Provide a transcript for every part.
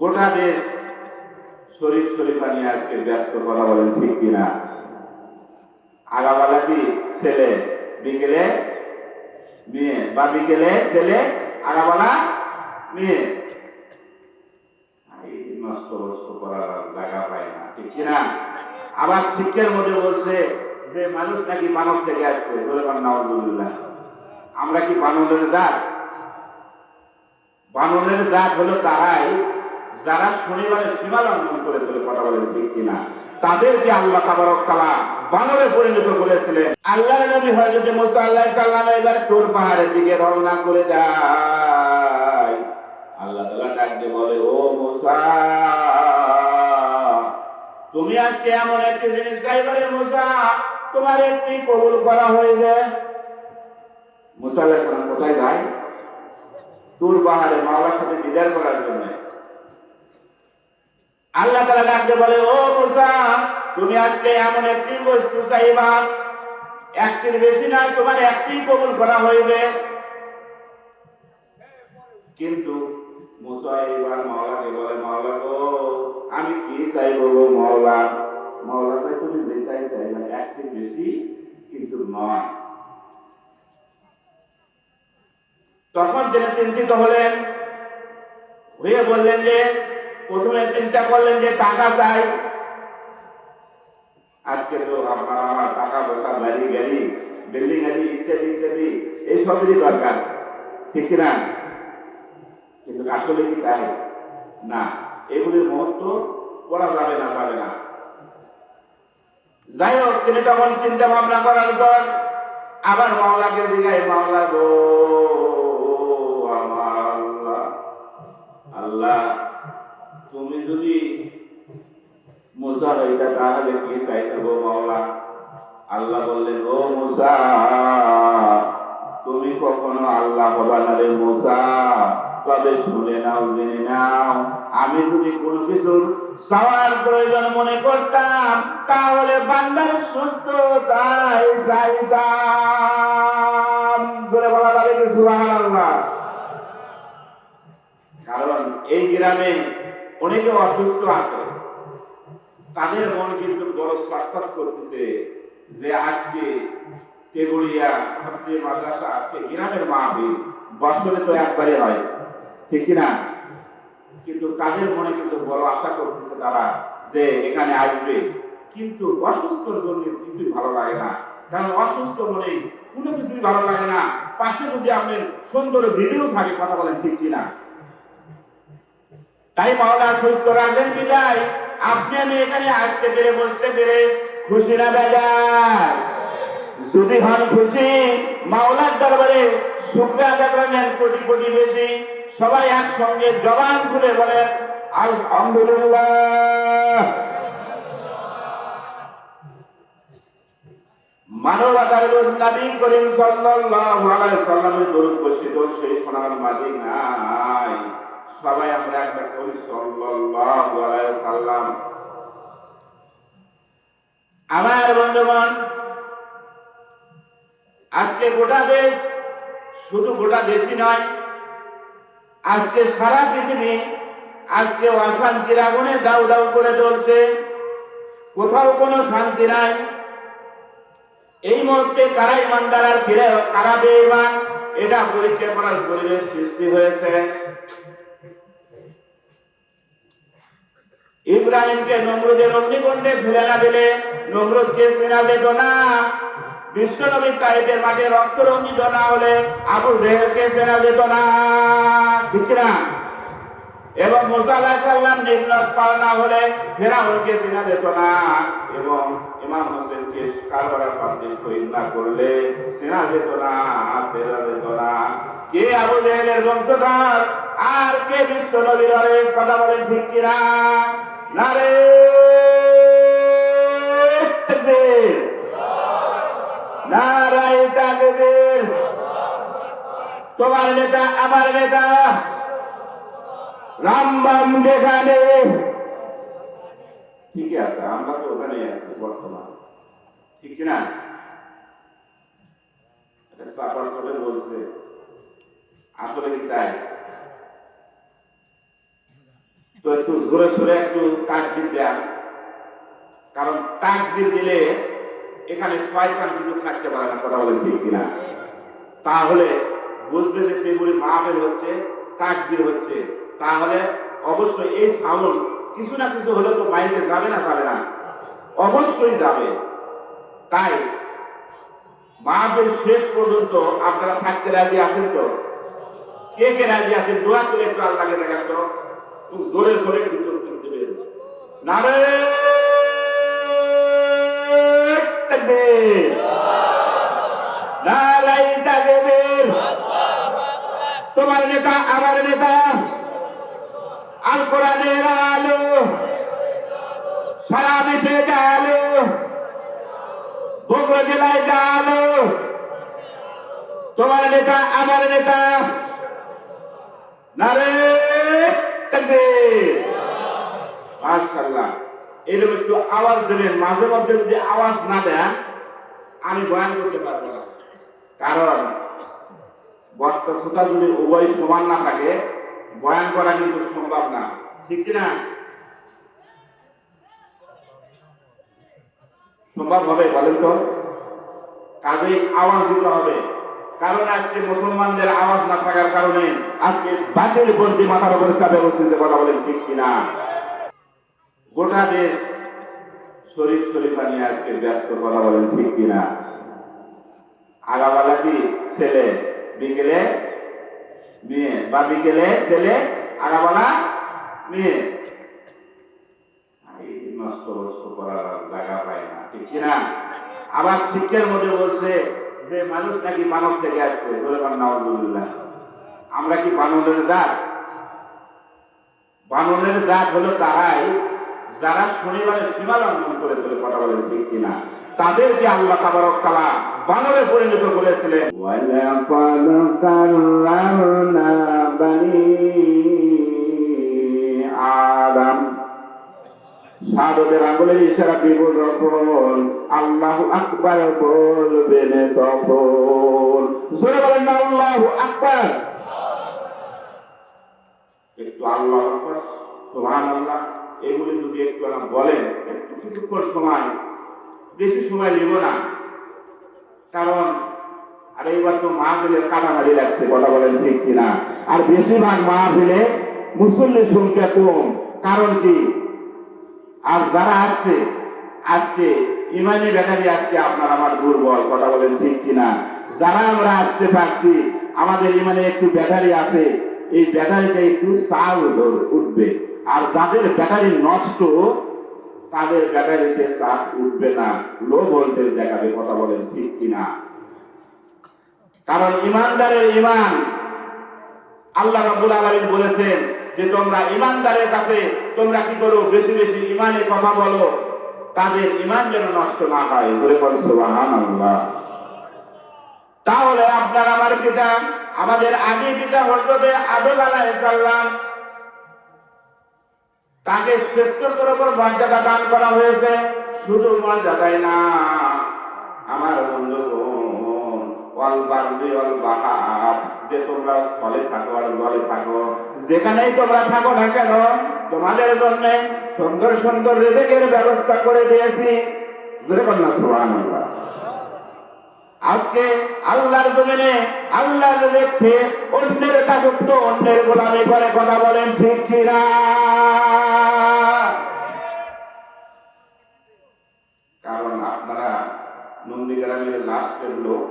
গোটা দেশ শরীফ শরীফা নিয়ে আজকে ব্যস্ত কথা বলেন, ঠিক কিনা? আগাবেলা কি ছেলে? বিকেলে মেয়ে? বা বিকেলে ছেলে আগাবেলা মেয়ে? নষ্ট নষ্ট করার জায়গা ঠিক কিনা? আবার শিক্ষার মধ্যে বলছে যে, মানুষ নাকি মানব থেকে আসছে। বলে নাউজুবিল্লাহ। আমরা কি বানরের জাত? বানরের জাত হলো তারাই যারা শনিবারের সীমা লঙ্ঘন করেছিল, কথা বলেন ঠিক কিনা তাদেরকে আল্লাহ তাবারক তাআলা বানরে পরিণত করেছিলেন আল্লাহ নবী হযরত মুসা আলাইহিস সালাম এবার তোর পাহাড়ের দিকে রওনা করে যায়। আল্লাহ তাআলা ডাক দিয়ে বলে, ও মুসা, তুমি আজকে এমন একটি জিনিস চাইবারে মুসা, তোমার একটি কবুল করা হইবে? মুসা আলাইহিস সালাম কোথায় যায়? তুর পাহাড়ে মাওলার সাথে দিদার করার জন্য। আল্লাহ তালা ডাকতে বলে, ও মুসা, তুমি আজকে এমন একটি বস্তু চাইবা, একটির বেশি নয়, তোমার একটি কবুল করা হইবে। কিন্তু মুসা এবার মাওলাকে বলে মাওলা গো, আমি কি চাইব গো মাওলা মাওলা তুমি যেটাই চাইবে, একটির বেশি কিন্তু নয়। তখন তিনি চিন্তিত হলেন, হয়ে বললেন যে প্রথমে চিন্তা করলেন যে টাকা চাই। আজকে তো আপনার আমার টাকা পয়সা বাড়ি গাড়ি বিল্ডিং গাড়ি ইত্যাদি ইত্যাদি, এই সবেরই দরকার। ঠিক না কিন্তু আসলে কি তাই? না, এগুলির মহত্ব করা যাবে না যাবে না। যাই হোক, তিনি তখন চিন্তা ভাবনা করার পর আবার মাওলাকে জিগাই মাওলা গো, আমার আল্লাহ আল্লাহ তুমি যদি মুসা হইতা তাহলে কি চাইতে গো মাওলা? আল্লাহ বললেন, ও মুসা, তুমি কখনো আল্লাহ হবা না রে মুসা? তবে শুনে নাও, জেনে নাও। আমি যদি কোনো কিছুর সবার প্রয়োজন মনে করতাম, তাহলে বান্দার সুস্থ তাই চাইতাম বলে বলা যাবে কারণ এই গ্রামে অনেকে অসুস্থ আছে। তাদের মন কিন্তু বড় সাক্ষাৎ করতেছে যে আজকে তেগুড়িয়া হাফিজে মাদ্রাসা, আজকে গ্রামের মাহফিল, বছরে তো একবারে হয়, ঠিক না কিন্তু তাদের মনে কিন্তু বড় আশা করতেছে তারা যে এখানে আসবে। কিন্তু অসুস্থর জন্য কিছুই ভালো লাগে না। কারণ অসুস্থ মনে কোনো কিছুই ভালো লাগে না। পাশে যদি আপনার সুন্দর ভিডিও থাকে, কথা বলেন ঠিক কিনা? তাই মাওলা সুস্থ রাখবেন বিদায়। আপনি আমি এখানে আসতে পেরে, বসতে পেরে খুশি না বেজার যদি হন খুশি, মাওলার দরবারে আদায় করেন কোটি কোটি বেশি। সবাই একসঙ্গে জবান খুলে বলেন আলহামদুলিল্লাহ মানবতার নবী করিম সাল্লাল্লাহু আলাইহি সাল্লামের দরুদ বর্ষিত, সেই সোনার মাদিনায় সবাই আমরা একটা করি, সাল্লাল্লাহু আলাইহি সাল্লাম আমার বন্ধুগণ, আজকে গোটা দেশ শুধু গোটা দেশই নয়, আজকে সারা পৃথিবী আজকে অশান্তির আগুনে দাউ দাউ করে চলছে কোথাও কোনো শান্তি নাই। এই মুহূর্তে কারা ইমানদার আর ফিরে, কারা বেঈমান, এটা পরীক্ষা করার পরিবেশ সৃষ্টি হয়েছে। ইব্রাহিমকে নমরুদের অগ্নিকুণ্ডে ফেলে না দিলে নমরুদকে চেনা যেত না। বিশ্বনবী তাইফের মাঠে রক্ত না হলে আবু রেহকে চেনা যেত না। ঠিক না এবং মুসা নিম্নত পাওয়া না হলে ফেরাউনকে চেনা যেত না। এবং ইমাম হোসেনকে শহীদ না করলে চেনা যেত না, ফেরা যেত না। কে আবু জেহেলের বংশধর? আর কে বিশ্ব নবীর কথা বলেন ঠিক কিনা? না রে তাকবীর। নারাই তাকবীর। তোমার নেতা, আমার নেতা। রামবাম যেখানে। ঠিকই আছে আমরা তো ওখানে আছি বর্তমান। ঠিক এটা সাপার বলছে। আসলে কি তাই? তো একটু জোরে সোরে একটু তাকবির দেন। কারণ তাকবির দিলে এখানে শয়তান কিছু থাকতে পারে না, কথা বলেন ঠিক কিনা? তাহলে বুঝবে যে তেমনি মাহফিল হচ্ছে, তাকবির হচ্ছে, তাহলে অবশ্যই এই সাউন্ড কিছু না কিছু হলে তো বাইরে যাবে না যাবে না। অবশ্যই যাবে। তাই মাহফিল শেষ পর্যন্ত আপনারা থাকতে রাজি আছেন তো? কে কে রাজি আছেন? দোয়া করে একটু আল্লাহকে দেখান তো। জোরে জোরে করতে দেবেন। নারে তোমার নেতা, আমার নেতা আল কোরআনের আলো, সারা দেশে জেলায় তোমার নেতা, আমার নেতা নারে তাকবীর মাশাআল্লাহ। এরকম একটু আওয়াজ দেবেন মাঝে মধ্যে যদি আওয়াজ না দেন, আমি বয়ান করতে পারব না। কারণ বক্তা শ্রোতা যদি উভয় সমান না থাকে, বয়ান করা কিন্তু সম্ভব না। ঠিক কিনা সম্ভব হবে বলেন তো? কাজেই আওয়াজ দিতে হবে। কারণ আজকে মুসলমানদের আওয়াজ না থাকার কারণে আজকে বাতিল বন্দি মাথার উপরে চাপে বসতে কথা বলেন, ঠিক কিনা? গোটা দেশ শরীফ শরীফা নিয়ে আজকে ব্যস্ত কথা বলেন, ঠিক কিনা? আগাবেলা কি? ছেলে। বিকেলে মেয়ে। বা বিকেলে ছেলে, আগাবেলা মেয়ে। নষ্ট করার জায়গা পায় না, ঠিক কিনা? আবার শিক্ষার মধ্যে বলছে যে মানুষ নাকি মানব থেকে আসছে, বলে নাউজুবিল্লাহ। আমরা কি বানরের জাত? বানরের জাত হলো তারাই যারা শনিবারের সীমা লঙ্ঘন করেছিল, কথা বলেন ঠিক কিনা। তাদেরকে আল্লাহ তাবারক তাআলা বানরে পরিণত করেছিলেন। আদম। সাধকের আঙ্গুলের ইশারা দিব যখন আল্লাহ আকবার বলবেন তখন। জোরে বলেন না, আল্লাহ আকবার। একটু আল্লাহ আকবার সুবহান আল্লাহ এগুলি যদি একটু না বলেন, একটু কিছুক্ষণ সময়, বেশি সময় নেব না। কারণ, আর এইবার তো মাহফিলের কাটামারি লাগছে, কথা বলেন ঠিক কিনা। আর বেশিরভাগ মাহফিলে মুসল্লি সংখ্যা কম। কারণ কি? আর যারা আছে, আজকে ইমানি ব্যাটারি আজকে আপনার আমার দুর্বল, কথা বলেন ঠিক কিনা? যারা আমরা আসতে পারছি, আমাদের ইমানে একটু ব্যাটারি আছে, এই ব্যাটারিটা একটু চাল উঠবে। আর যাদের ব্যাটারি নষ্ট, তাদের ব্যাটারিতে চাপ উঠবে না। লো ভোল্টেজ দেখাবে, কথা বলেন ঠিক কিনা? কারণ ইমানদারের ইমান আল্লাহ রাব্বুল আলামিন বলেছেন যে তোমরা ইমানদারের কাছে তোমরা কি করো? বেশি বেশি ইমানের কথা বলো। তাদের ইমান যেন নষ্ট না হয়। বলে তাহলে আপনার আমার পিতা, আমাদের আদি পিতা হযরতে আদম আলাইহিস সালাম, তাকে শ্রেষ্ঠত্বের উপর মর্যাদা দান করা হয়েছে। শুধু মর্যাদাই না, আমার বন্ধুগণ অল বারবি অল বাহাব যে তোমরা স্থলে থাকো আর জলে থাকো, যেখানেই তোমরা থাকো না কেন, তোমাদের জন্য সুন্দর সুন্দর রেজেকের ব্যবস্থা করে দিয়েছি। আজকে আল্লাহর জমিনে আল্লাহর দেখে অন্যের দাসত্ব অন্যের গোলামি করে কথা বলেন, ঠিক কিনা কারণ আপনারা নন্দীগ্রামের লাস্টের লোক।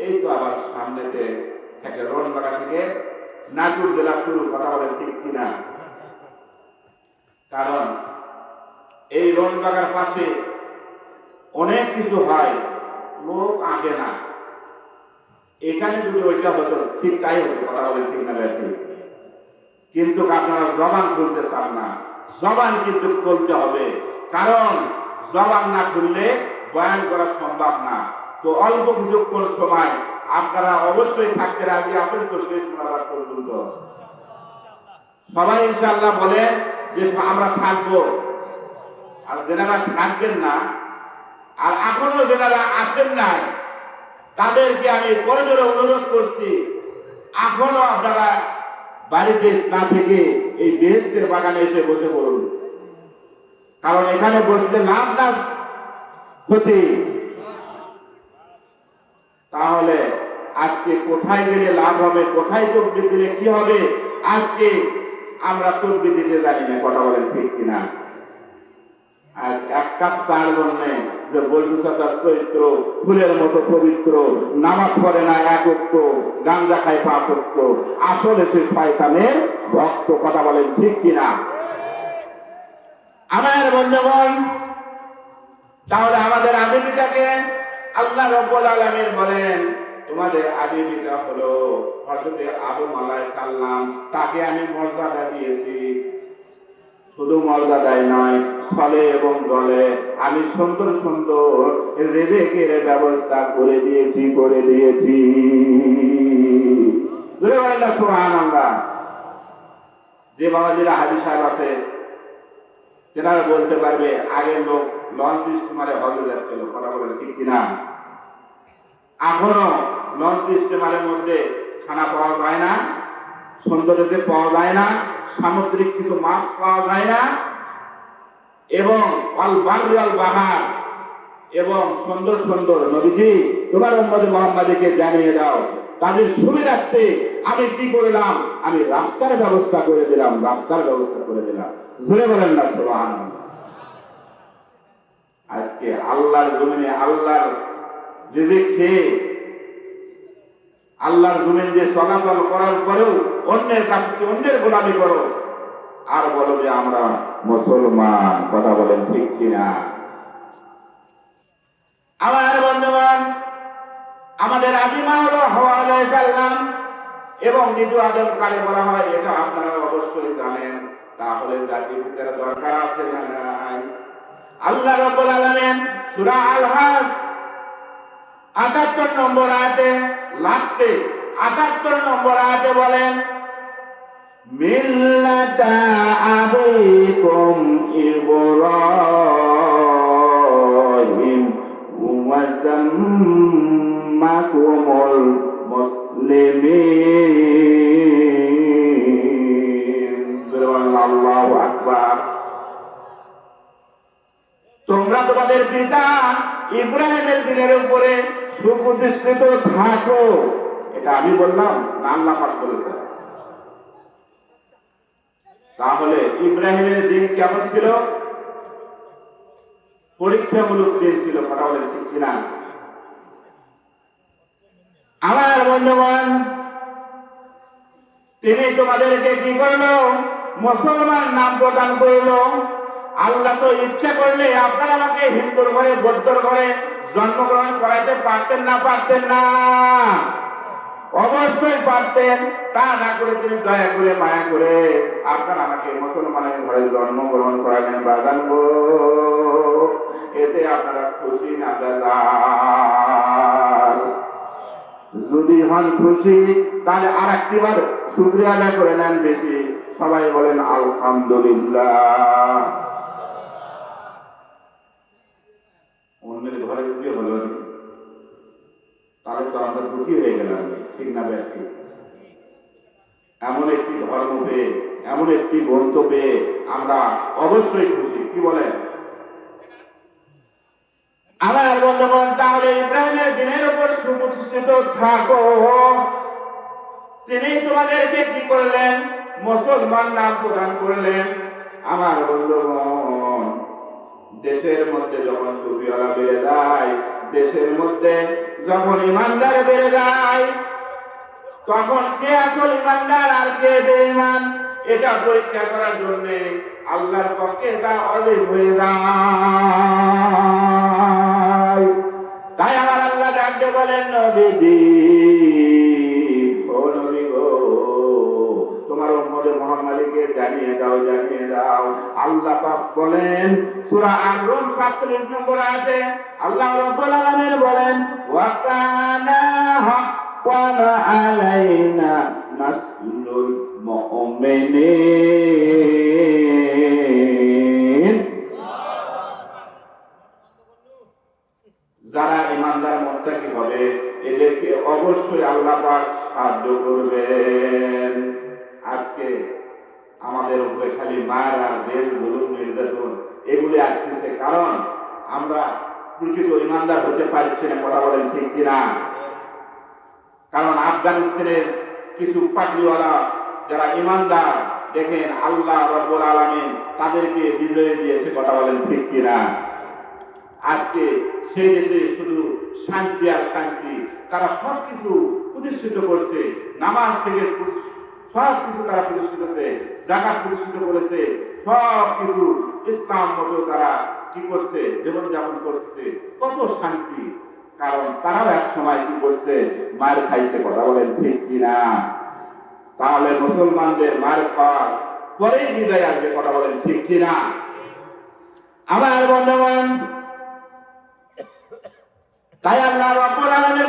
এই তো আবার সামনেতে থেকে রনবাগা থেকে নাটুর জেলা শুরু, কথা বলেন ঠিক কিনা? কারণ এই রনবাগার পাশে অনেক কিছু হয়, লোক আঁকে না। এখানে যদি ওইটা হতো, ঠিক তাই হতো, কথা বলেন ঠিক না ব্যাপী কিন্তু আপনারা জবান খুলতে চান না। জবান কিন্তু খুলতে হবে। কারণ জবান না খুললে বয়ান করা সম্ভব না। তো অল্প কিছুক্ষণ সময় আপনারা অবশ্যই থাকতে রাজি আছেন তো শেষ মারার পর্যন্ত। সবাই ইনশাল্লাহ বলে যে আমরা থাকব। আর যেনারা থাকবেন না, আর এখনও যেনারা আসেন নাই, তাদেরকে আমি করজোরে অনুরোধ করছি, এখনও আপনারা বাড়িতে না থেকে এই বেহেস্তের বাগানে এসে বসে পড়ুন। কারণ এখানে বসতে লাভ না ক্ষতি। তাহলে আজকে কোথায় গেলে লাভ হবে, কোথায় তকবির দিলে কি হবে? আজকে আমরা তকবির দিতে জানি না, কথা বলেন ঠিক কিনা? আজ এক কাপ চার জন্য যে বল্টু চাচার চরিত্র, ফুলের মতো পবিত্র, নামাজ পড়ে না একত্র গাঞ্জা খায় পাঁচত্ব আসলে সে শয়তানের ভক্ত, কথা বলেন ঠিক কিনা? আমার বন্ধুগণ, তাহলে আমাদের পিতাকে আল্লাহ রব্বুল আলামিন বলেন, তোমাদের আদি পিতা হলো হযরতে আবু মালাই সাল্লাম তাকে আমি মর্যাদা দিয়েছি। শুধু মর্যাদায় নয়, স্থলে এবং জলে। আমি সুন্দর সুন্দর রেজেকের ব্যবস্থা করে দিয়েছি করে দিয়েছি। যে বাবাজিরা হাজি সাহেব আছে, তেনারা বলতে পারবে, আগের লোক লঞ্চ স্টিমারে হজে যাচ্ছিল কথা বলে ঠিক কিনা? এখনও লঞ্চ স্টিমারের মধ্যে খানা পাওয়া যায় না সৌন্দর্যতে পাওয়া যায় না, সামুদ্রিক কিছু মাছ পাওয়া যায় না, এবং অল বাহরি অল বাহার এবং সুন্দর সুন্দর নবীজি, তোমার উম্মদে মোহাম্মদকে জানিয়ে দাও, তাদের সুবিধার্থে আমি কি করলাম? আমি রাস্তার ব্যবস্থা করে দিলাম, রাস্তার ব্যবস্থা করে দিলাম। জোরে বলেন না সোহান আজকে আল্লাহর জমিনে, আল্লাহর রিজিক খেয়ে আল্লাহর জমিন যে চলাচল করার পরেও অন্যের কাছ থেকে অন্যের গোলামি করো। আর বলো যে আমরা মুসলমান, কথা বলেন ঠিক কিনা? আমার বন্ধুগণ, আমাদের আজিমা হলো হওয়া সাল্লাম এবং দ্বিতীয় আদম কালে বলা হয়, এটা আপনারা অবশ্যই জানেন। তাহলে জাতির ভিতরে দরকার আছে না নাই? আল্লাহ রব্বুল আলামিন সূরা আল হাজ 78 নম্বর আয়াতে লাস্টে 78 নম্বর আয়াতে বলেন, মিল্লাতা আবিকুম ইব্রাহিম। সুপ্রতিষ্ঠিত থাকো। এটা আমি বললাম না আল্লাহ পাক বলেছেন। তাহলে ইব্রাহিমের দিন কেমন ছিল? পরীক্ষামূলক দিন ছিল, কথা ঠিক কিনা? আমার বন্ধুগণ, তিনি তোমাদেরকে কি করল? মুসলমান নাম প্রদান করল। আল্লাহ তো ইচ্ছা করলে আপনারা আমাকে হিন্দুর ঘরে, বৌদ্ধর ঘরে জন্মগ্রহণ করাইতে পারতেন না পারতেন না। অবশ্যই পারতেন। তা না করে তিনি দয়া করে, মায়া করে আপনারা আমাকে মুসলমানের ঘরে জন্মগ্রহণ করালেন বাগান এতে আপনারা খুশি না দাদা যদি হন খুশি, তাহলে আর একটি বার শুক্রিয়া করে নেন বেশি। সবাই বলেন, আলহামদুলিল্লাহ অন্যের ঘরে যদি হলো তাহলে তো আমরা দুঃখী হয়ে গেলাম, ঠিক না ব্যক্তি? এমন একটি ধর্ম পেয়ে, এমন একটি গ্রন্থ পেয়ে আমরা অবশ্যই খুশি, কি বলেন? আমার বন্ধুগণ, তাহলে ইব্রাহিমের দিনের উপর সুপ্রতিষ্ঠিত থাকো। তিনি তোমাদেরকে কি করলেন? মুসলমান নাম প্রদান করলেন। আমার বন্ধুগণ, দেশের মধ্যে যখন টুপিওয়ালা বেড়ে যায় দেশের মধ্যে যখন ইমানদার বেড়ে যায়, তখন কে আসল ইমানদার আর কে বেঈমান? এটা পরীক্ষা করার জন্য আল্লাহর পক্ষে তা অলিভ হয়ে যায়। তাই আমার আল্লাহ ডাকতে বলেন, নবীজি। মুহাম্মাদীকে জানিয়ে দাও জানিয়ে দাও। আল্লাহ পাক বলেন, সূরা আনরুম 47 নম্বর আয়াতে আল্লাহ রাব্বুল আলামিন বলেন, ওয়া কানা আলাইনা নাসলুল মুমিনিন। যারা ইমানদার মুত্তাকি হবে, এদেরকে অবশ্যই আল্লাহ পাক সাহায্য করবেন। আজকে মারা জেল জুলুম, নির্যাতন, এগুলি আসতেছে। কারণ আমরা প্রকৃত ইমানদার হতে পারছি না, কথা বলেন ঠিক কিনা? কারণ আফগানিস্তানের কিছু পাটিওয়ালা যারা ইমানদার, দেখেন আল্লাহ রব্বুল আলামিন তাদেরকে বিজয় দিয়েছে, কথা বলেন ঠিক কিনা? আজকে সেই দেশে শুধু শান্তি আর শান্তি, তারা সব কিছু প্রতিষ্ঠিত করছে। নামাজ থেকে সব কিছু তারা প্রতিষ্ঠিত করেছে, জাকাত প্রতিষ্ঠিত করেছে, সব কিছু ইসলাম মতো তারা কি করছে, জীবন যাপন করতেছে। কত শান্তি। কারণ তারাও এক সময় কি করছে, মার খাইছে, কথা বলেন ঠিক কিনা? তাহলে মুসলমানদের মার খাওয়ার পরেই বিদায় আসবে, কথা বলেন ঠিক কিনা? আমার বন্ধুগণ, তাই আল্লাহ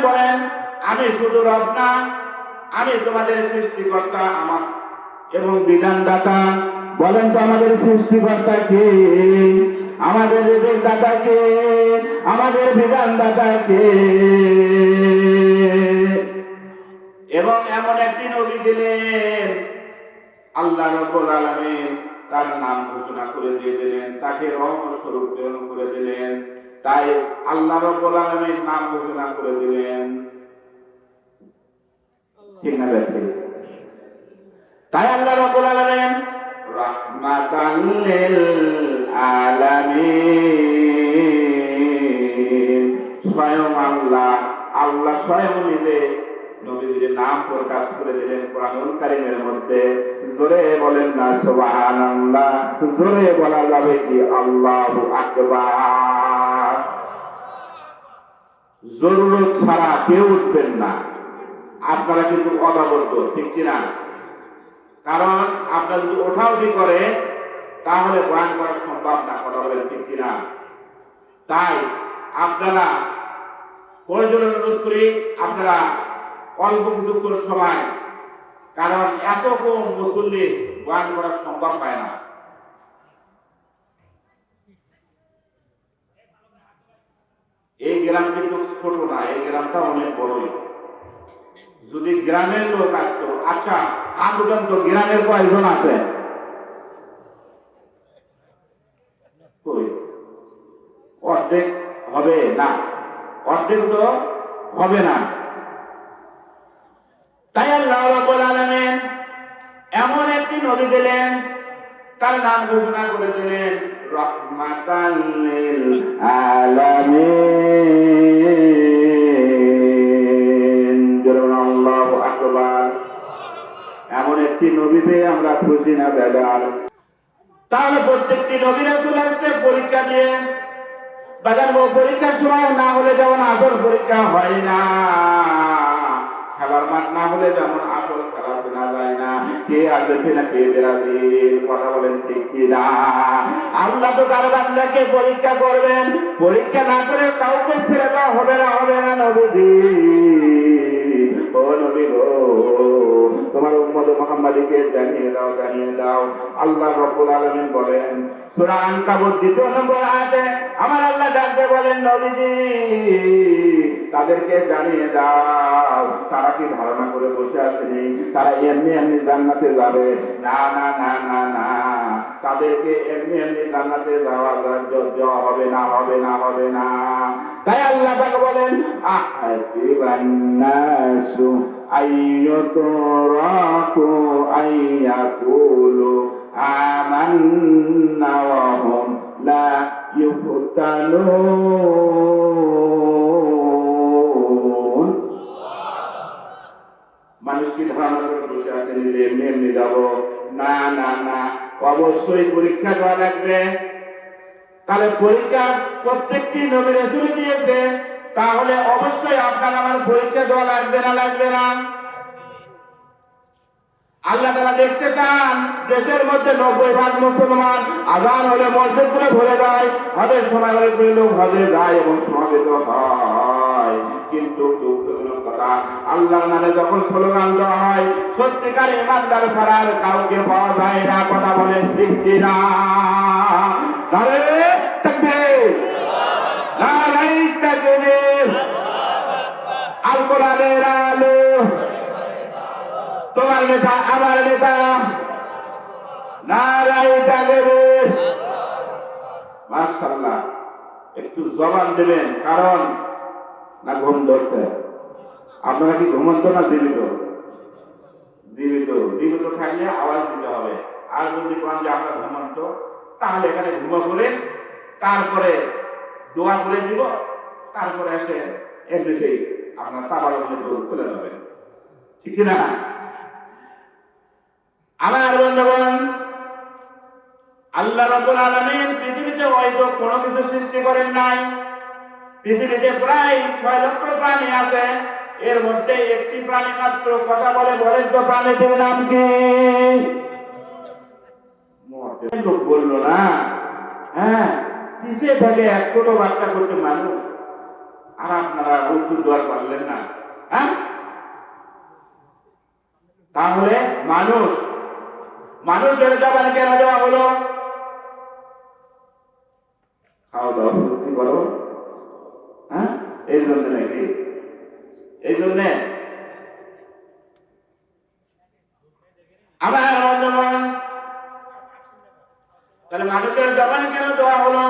বলেন, আমি শুধু রব না আমি তোমাদের সৃষ্টিকর্তা আমার এবং বিধানদাতা। বলেন তো আমাদের সৃষ্টিকর্তা কে? আমাদের রিজিক দাতা কে? আমাদের বিধানদাতা কে? এবং এমন একটি নবী দিলেন, আল্লাহ রব্বুল আলামিন তার নাম ঘোষণা করে দিয়ে দিলেন, তাকে রহমত স্বরূপ প্রেরণ করে দিলেন, তাই আল্লাহ রব্বুল আলামিন নাম ঘোষণা করে দিলেন। ঠিক না ব্যাপারে তাই আল্লাহ রব্বুল আলামিন রাহমাতাল লিল আলামিন। স্বয়ং আল্লাহ আল্লাহ স্বয়ং নিজে নবীদের নাম প্রকাশ করে দিলেন কোরআনুল মধ্যে। জোরে বলেন না, সুবহানাল্লাহ। জোরে বলা যাবে কি? আল্লাহু আকবার। জরুরত ছাড়া কেউ উঠবেন না। আপনারা কিন্তু অদাবদ্ধ ঠিক কিনা? কারণ আপনারা যদি ওঠা উঠি করে, তাহলে বয়ান করা সম্ভব না, কথা বলেন ঠিক কিনা? তাই আপনারা প্রয়োজন অনুরোধ করি, আপনারা অল্প কিছুক্ষণ সময়, কারণ এত কম মুসল্লি বয়ান করা সম্ভব হয় না। এই গ্রাম কিন্তু ছোট না, এই গ্রামটা অনেক বড়ই। যদি গ্রামের লোক আসতো আচ্ছা আসবেন তো গ্রামের কয়েকজন আছে। অর্ধেক হবে না। অর্ধেক তো হবে না। তাই আল্লাহ এমন একটি নবী দিলেন, তার নাম ঘোষণা করে দিলেন, রহমাতাল লিল আলামিন। আমরা খুশি না বেজার। তাহলে প্রত্যেকটি নবী রাসূল আসছে পরীক্ষা দিয়ে। বাজার পরীক্ষার সময় না হলে যেমন আসল পরীক্ষা হয় না। খেলার মাঠ না হলে যেমন আসল খেলা শোনা যায় না। কে আসবে না কে বেরাবে, কথা বলেন ঠিক কি না? আল্লাহ তো কারও বান্দাকে পরীক্ষা করবেন। পরীক্ষা না করে কাউকে ছেড়ে দেওয়া হবে না হবে না নবীজি। ও নবী গো। তোমার উম্মত মুহাম্মাদীকে জানিয়ে দাও জানিয়ে দাও। আল্লাহ রাব্বুল আলামিন বলেন, সূরা আনকাবুত দ্বিতীয় নম্বর আয়াতে আমার আল্লাহ ডাকতে বলেন, নবীজি, তাদেরকে জানিয়ে দাও। তারা কি ধারণা করে বসে আসেনি তারা এমনি এমনি জান্নাতে যাবে। না না না না না। তাদেরকে এমনি এমনি জান্নাতে যাওয়া দেওয়া হবে না হবে না হবে না। তাই আল্লাহ বলেন, আহাসিবান আইয়ুতরাকু আইয়াকুলু আমান্না ওয়া হুম লা ইফতানুন মানুষ কি ধারণা করে বসে আছে নিজে এমনি এমনি যাব। না না না, অবশ্যই পরীক্ষা দেওয়া লাগবে। তাহলে পরীক্ষা প্রত্যেকটি নবীর দিয়েছে। তাহলে অবশ্যই আপনার আমার পরীক্ষা দেওয়া লাগবে না লাগবে না? আল্লাহ তারা দেখতে চান, দেশের মধ্যে নব্বই ভাগ মুসলমান আজান হলে মসজিদ করে ভরে যায় হজের সময় হলে লোক হজে যায় এবং সমাবেত হয়। কিন্তু দুঃখজনক কথা, আল্লাহর নামে যখন স্লোগান দেওয়া হয়, সত্যিকার ইমানদার ছাড়ার কাউকে পাওয়া যায় না, কথা বলেন ঠিক নারাই তাকবীর। আল কোরআনের আলো। তোমার নেতা, আমার নেতা। নারাই তাকবীর মাশাআল্লাহ, একটু জবান দেবেন, কারণ না ঘুম ধরছে। আপনারা কি ঘুমন্ত না জীবিত? জীবিত। জীবিত থাকলে আওয়াজ দিতে হবে। আর যদি পান যে আমরা ঘুমন্ত, তাহলে এখানে ঘুমো করে তারপরে দোয়া করে দিব, তারপরে এসে এমনিতেই আপনার তাবার মধ্যে চলে যাবেন ঠিক না আমার বন্ধুগণ, আল্লাহ রাব্বুল আলামিন পৃথিবীতে হয়তো কোনো কিছু সৃষ্টি করেন নাই। পৃথিবীতে প্রায় ছয় লক্ষ প্রাণী আছে। এর মধ্যে একটি প্রাণী মাত্র কথা বলে বলেন তো, প্রাণীটির নাম কি? লোক বলল না। হ্যাঁ পিছিয়ে থাকে এক বাচ্চা মানুষ আর আপনারা উত্তর দেওয়ার পারলেন না হ্যাঁ? তাহলে মানুষ, মানুষের জবান কেন দেওয়া হলো? খাওয়া দাওয়া করো হ্যাঁ? এই জন্য নাকি? এই জন্যে? আমার তাহলে মানুষের জবান কেন দেওয়া হলো?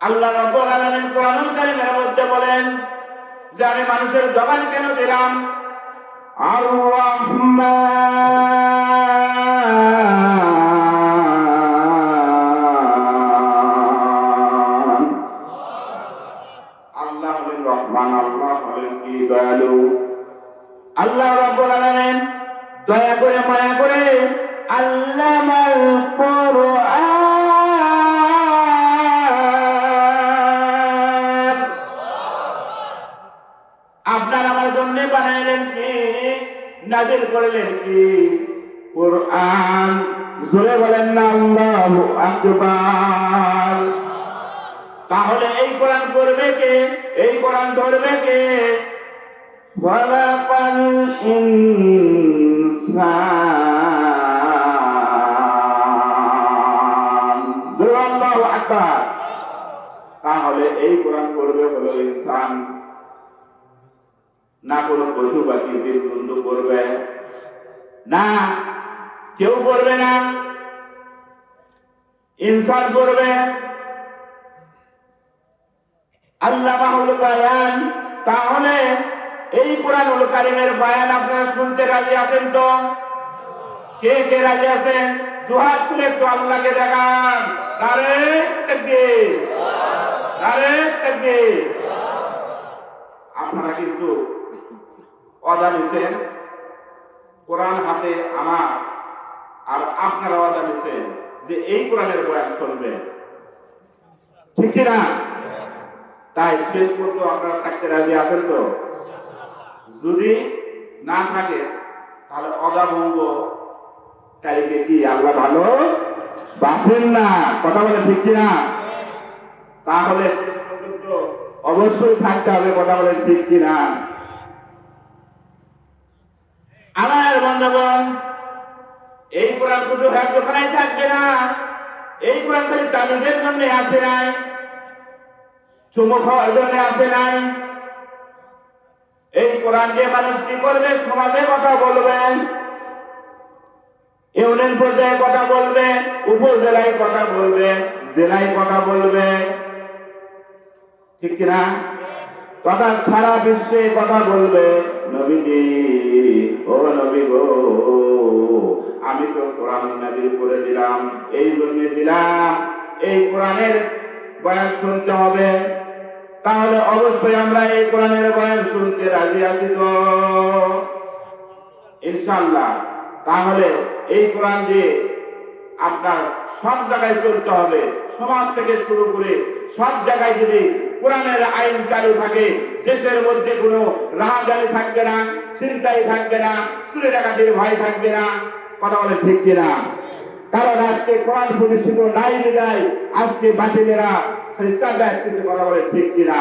আল্লাহ রব্বুল আলামিন কোরআনুল কারীমের মধ্যে বলেন, যে আমি মানুষের জবান কেন দিলাম? আল্লাহ আল্লাহ আল্লাহ রাব্বুল আলামিন দয়া করে, মায়া করে আল্লামাল করলেন কি? কোরআন জোরে বলেন না আকবার। তাহলে এই কোরআন করবে কে? এই কোরআন ধরবে কে? তাহলে এই কোরআন করবে হলো ইনসান। না কোনো পশু পাখি জীবজন্তু করবে। না, কেউ করবে না। ইনসান করবে। আল্লাহ বায়ান, তাহলে এই কোরআনুল কারিমের বায়ান আপনারা শুনতে রাজি আছেন তো? কে কে রাজি আছেন? দুহাত তুলে একটু আল্লাহকে দেখান। নারে তাকবীর। নারে তাকবীর। আপনারা কিন্তু অদা নিছেন কোরআন হাতে আমার, আর আপনারা অদা নিছেন যে এই কোরআনের বয়ান শুনবেন ঠিক না? তাই শেষ পর্যন্ত আপনারা থাকতে রাজি আছেন তো? যদি না থাকে, তাহলে অদাভঙ্গ তাইকে কি আল্লাহ ভালো বাসেন না? কথা বলে ঠিক কিনা তাহলে অবশ্যই থাকতে হবে, কথা বলে ঠিক কিনা আমার বন্ধুগণ, এই কোরআন শুধু হ্যাঁ থাকবে না। এই কোরআন খালি তালিমের জন্য আসে নাই, চুমো খাওয়ার জন্য আসে নাই। এই কোরআন দিয়ে মানুষ কি করবে? সমাজে কথা বলবে, ইউনিয়ন পর্যায়ে কথা বলবে, উপজেলায় কথা বলবে, জেলায় কথা বলবে। ঠিক কিনা? তথা সারা বিশ্বে কথা বলবে। নবীজি, ও নবী গো, আমি তো কোরআন নাজিল করে দিলাম, এই জন্য দিলাম, এই কোরআনের বয়ান শুনতে হবে। তাহলে অবশ্যই আমরা এই কোরআনের বয়ান শুনতে রাজি আছি তো? ইনশাআল্লাহ। তাহলে এই কোরআন দিয়ে আপনার সব জায়গায় চলতে হবে। সমাজ থেকে শুরু করে সব জায়গায় যদি কোরআনের আইন চালু থাকে, দেশের মধ্যে কোনো রাহাজারি থাকবে না চিন্তাই থাকবে না, চুরে ডাকাতির ভয় থাকবে না। কথা বলে ঠিক কিনা? কারণ আজকে কোরআন প্রতিষ্ঠিত নাই যায় আজকে বাতিলেরা খ্রিস্টানরা কথা বলে ঠিক কিনা?